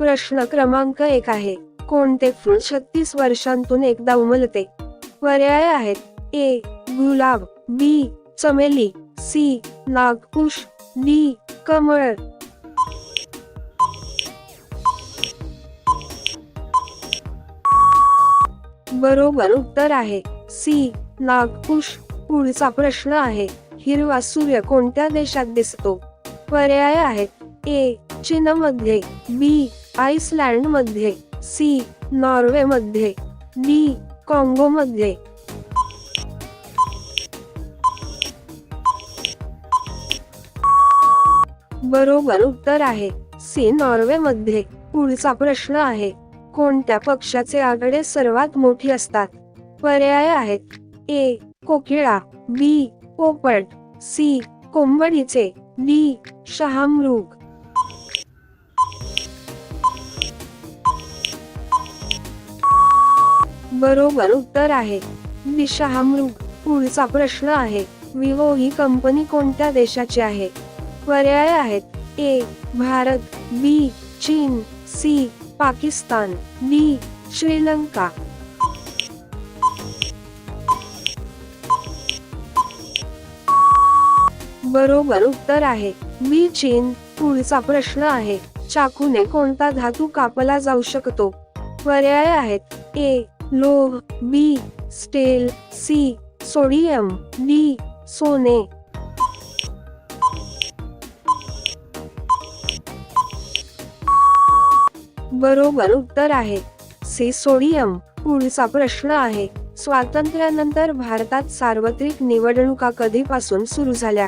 प्रश्न क्रमांक एक आहे. कोणते फूल छत्तीस वर्षांतून एकदा उमलते? पर्याय आहेत. ए. गुलाब बी. चमेली सी. नागपुष डी. कमळ. बरोबर उत्तर आहे. सी. नागपुष. पुढचा प्रश्न आहे. हिरवा सूर्य कोणत्या देशात दिसतो? पर्याय आहेत. ए. चीनमध्ये बी. आईसलँडमध्ये सी नॉर्वेमध्ये डी कॉंगोमध्ये. बरोबर उत्तर आहे. सी नॉर्वे मध्ये पुढचा प्रश्न आहे. कोणत्या पक्षाचे आकडे सर्वात मोठी असतात? पर्याय आहेत. ए कोकिळा. बी पोपट. सी कोंबडीचे. डी शहामृग. बरोबर उत्तर आहे. डी पुढचा प्रश्न आहे. विवो ही कंपनी कोणत्या देशाची आहे? पर्याय आहेत. ए भारत बी चीन सी पाकिस्तान डी श्रीलंका. बरोबर उत्तर आहे. बी चीन पुढचा प्रश्न आहे. चाकूने कोणता धातू कापला जाऊ शकतो? पर्याय आहेत. ए लोह B steel C sodium D सोने. बरोबर उत्तर आहे. सी सोडियम पुढचा प्रश्न आहे. स्वातंत्र्यानंतर भारतात सार्वत्रिक निवडणुका कधीपासून सुरू झाल्या?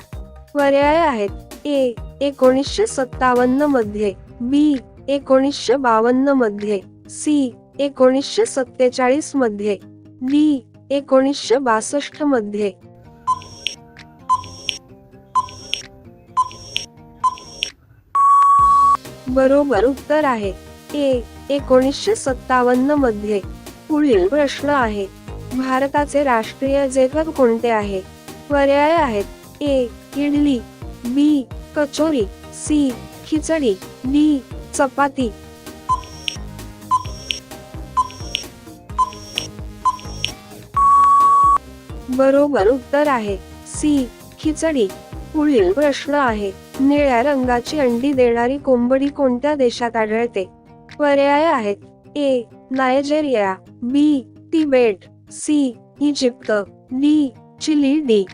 पर्याय आहेत. ए एकोणीसशे सत्तावन्नमध्ये बी एकोणीसशे बावन्नमध्ये सी एकोणीसशे सत्तेचाळीसमध्ये. डी एकोणीसशे बासष्टमध्ये. बरोबर उत्तर आहे. ए एकोणीसशे सत्तावन्नमध्ये. पुढील प्रश्न आहे. भारताचे राष्ट्रीय जेवण कोणते आहे? पर्याय आहेत. A idli B kachori C khichdi D chapati. बरोबर उत्तर आहे. सी खिचडी. पुढील प्रश्न आहे. निळ्या रंगाची अंडी देणारी कोंबडी कोणत्या देशात आढळते? पर्याय आहेत. A Nigeria. B Tibet. C Egypt. D Chile D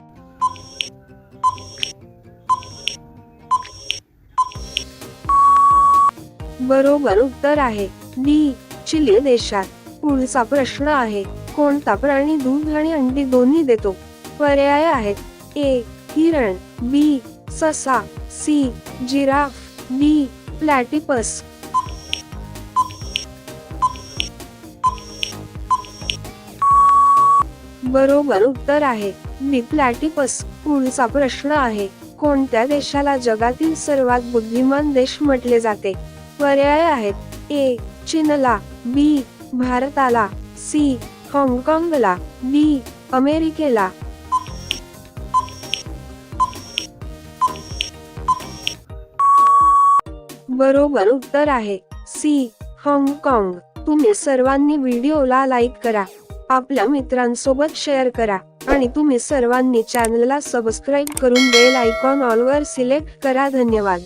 बरोबर उत्तर आहे. डी चिली देशात. पुढचा प्रश्न आहे. कोणता प्राणी दूध आणि अंडी दोन्ही देतो. पर्याय आहेत. ए. हिरण. बी. ससा. सी. जिराफ. डी. प्लॅटिपस. बरोबर उत्तर आहे. बी. प्लॅटिपस. पुढचा प्रश्न आहे. कोणत्या देशाला जगातील सर्वात बुद्धिमान देश म्हटले जाते? पर्याय आहेत. ए. चीनला. बी. भारताला. सी. हाँगकाँगला बी अमेरिकेला. बरोबर उत्तर आहे. सी हाँगकाँग. तुम्ही सर्वांनी व्हिडिओला लाईक करा. आपल्या मित्रांसोबत शेअर करा. आणि तुम्ही सर्वांनी चॅनलला सबस्क्राईब करून बेल आयकॉन ऑलवर सिलेक्ट करा. धन्यवाद.